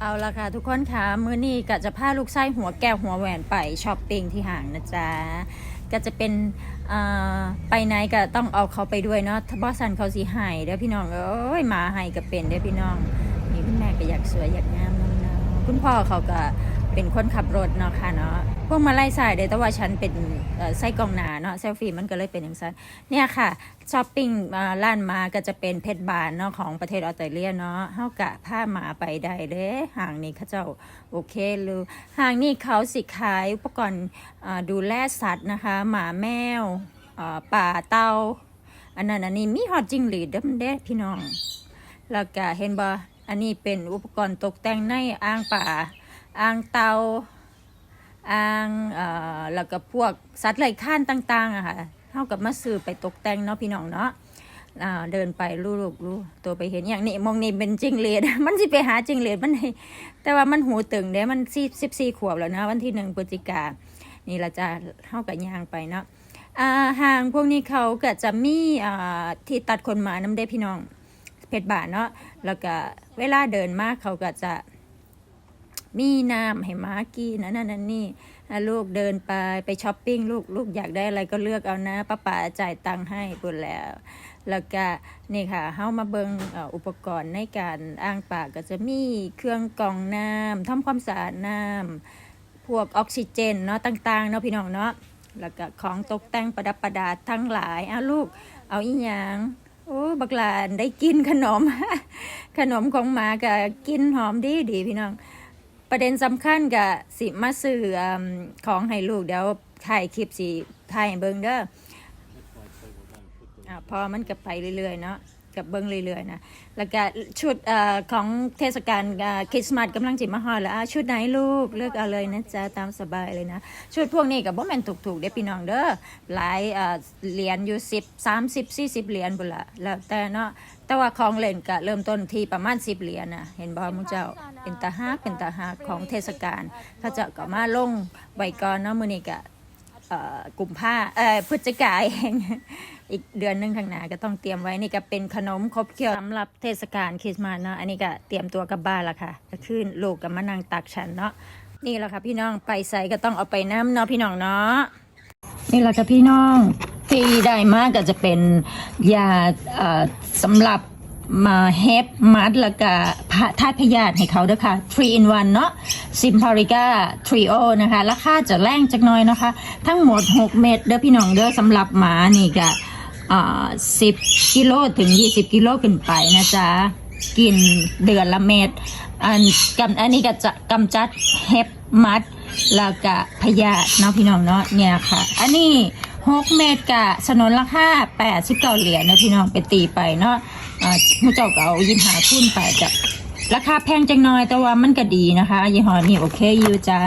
เอาละค่ะทุกคนคะมื้อนี้ก็จะพาลูกไส้หัวแก้วหัวแหวนไปช้อปปิ้งที่ห้างนะจ๊ะก็จะเป็นไปไหนก็ต้องเอาเขาไปด้วยเนาะถ้าบอสันเขาสีหายเด้อพี่น้องเอ้ยหมาให้ก็เป็นเด้อพี่น้องนี่คุณแม่ก็อยากสวยอยากงามน้องเนาะคุณพ่อเขาก็ เป็นคนขับรถเนาะค่ะเนาะพวกมาไล่สายเด้อแต่ว่าฉันเป็นเอ่อไส้กองหนาเนาะเซลฟี่มันก็เลยเป็นอย่างนั้นเนี่ยค่ะช้อปปิ้งอ่าร้านมาก็จะเป็นเพชรบานเนาะของประเทศออสเตรเลียเนาะเฮากะผ้าหมาไปได้เด้ห่างนี้เขาเจ้าโอเคเลยห่างนี้เขาสิขายอุปกรณ์ดูแลสัตว์นะคะ หมาแมวป่าเต่าอันนั้นอันนี้มีฮอตจิงหรีดเด้อเด้พี่น้อง แล้วก็เห็นบ่อันนี้เป็นอุปกรณ์ตกแต่งในอ่างป่า อ่างเตาอ่างเอ่อแล้วก็พวกสัตว์ไร้ข้านต่างๆอะค่ะเท่ากับมาซื้อไปตกแต่งเนาะพี่น้องเนาะเดินไปลูกๆลูกตัวไปเห็นอย่างนี้มองนี่เป็นจิงเลดมันสิไปหาจิงเลดมันแต่ว่ามันหูตึงเด้มันสิบสี่ขวบแล้วนะวันที่หนึ่งพฤศจิกานี่ละจะเท่ากับยางไปเนาะอาห่างพวกนี้เขาก็จะมีอ่าที่ตัดขนหมาน้ำได้พี่น้องเพชรบาทเนาะแล้วก็เวลาเดินมากเขาก็จะ มีน้ำให้มากินนั่นนั่นนนนี่อะลูกเดินไปไปช้อปปิ้งลูกลูกอยากได้อะไรก็เลือกเอานะป้าป๋าจ่ายตังค์ให้ปุ่นแล้ว แล้วก็นี่ค่ะเฮามาเบิงอุปกรณ์ในการอ้างปากก็จะมีเครื่องกรองน้ำทำความสะอาดน้ำพวกออกซิเจนเนาะต่างๆเนาะพี่น้องเนาะแล้วก็ของตกแต่งประดับประดาทั้งหลายอ้าลูกเอาอีหยังโอ้บักลานได้กินขนม ขนมของหมาก็กินหอมดีดีพี่น้อง ประเด็นสำคัญกับสิมาสื่อของให้ลูกเดี๋ยวถ่ายคลิปสิถ่ายเบิงเด้ออพอมันก็ไปเรื่อยๆเนาะ กับเบิ่งเรื่อยๆนะแล้วก็ชุดอของเทศกาลคริสต์มาสกำลังจิมาฮอดแล้วชุดไหนลูกเลือกเอาเลยนะจ๊ะตามสบายเลยนะ ชุดพวกนี้ก็บ่แม่นถูกๆเด้พี่น้องเด้อหลายเหรียญอยู่10 30 40เหรียญพุ่นละแล้วแต่เนาะแต่ว่าของเล่นก็เริ่มต้นที่ประมาณ10เหรียญนะเห็นบ่มุเจ้าเป็นตาฮักเป็นตาฮักของเทศกาลเขาเจะก็มาลงไว้ก่อนเนาะมือนี้ก็ กลุ่มผ้าเอ่อพฤศจิกาเองอีกเดือนหนึงข้างหน้าก็ต้องเตรียมไว้นี่ก็เป็นขนมครบเคี้ยวสำหรับเทศกาลคริสต์มาสเนาะอันนี้ก็เตรียมตัวกลับบ้านละค่ะก็ขึ้นลูกกับมานั่งตักฉันเนาะนี่แหละค่ะพี่น้องไปใส่ก็ต้องเอาไปน้ำเนาะพี่น้องเนาะนี่แหละค่ะพี่น้องที่ได้มากก็จะเป็นยาเอ่อสำหรับมาเฮปมัดแล้วก็พะธาตุพยาธิให้เขาด้วยค่ะ 3 in 1 เนาะ ซิมพาริก้าทริโอนะคะราคาจะแรงจักน้อยนะคะ ทั้งหมด 6 เม็ดเด้อพี่น้องเด้อสำหรับหมานี่ก็อ่า10กิโลถึง 20 กิโลขึ้นไปนะจ๊ะ กินเดือนละเม็ดอันกำอันนี้ก็จะกำจัดเฮปมัดแล้วก็พยาเนาะพี่น้องเนาะเนี่ยค่ะ อันนี้หกเม็ดกะสนนราคาแปดสิบเก้าเหรียญนะพี่น้องไปตีไปเนาะอ่าผู้เจ้าก็เอายิมหาทุ่นไปจ้ะ ราคาแพงจังน้อยแต่ว่ามันก็ดีนะคะยี่ห้อนี้โอเคอยู่จ้า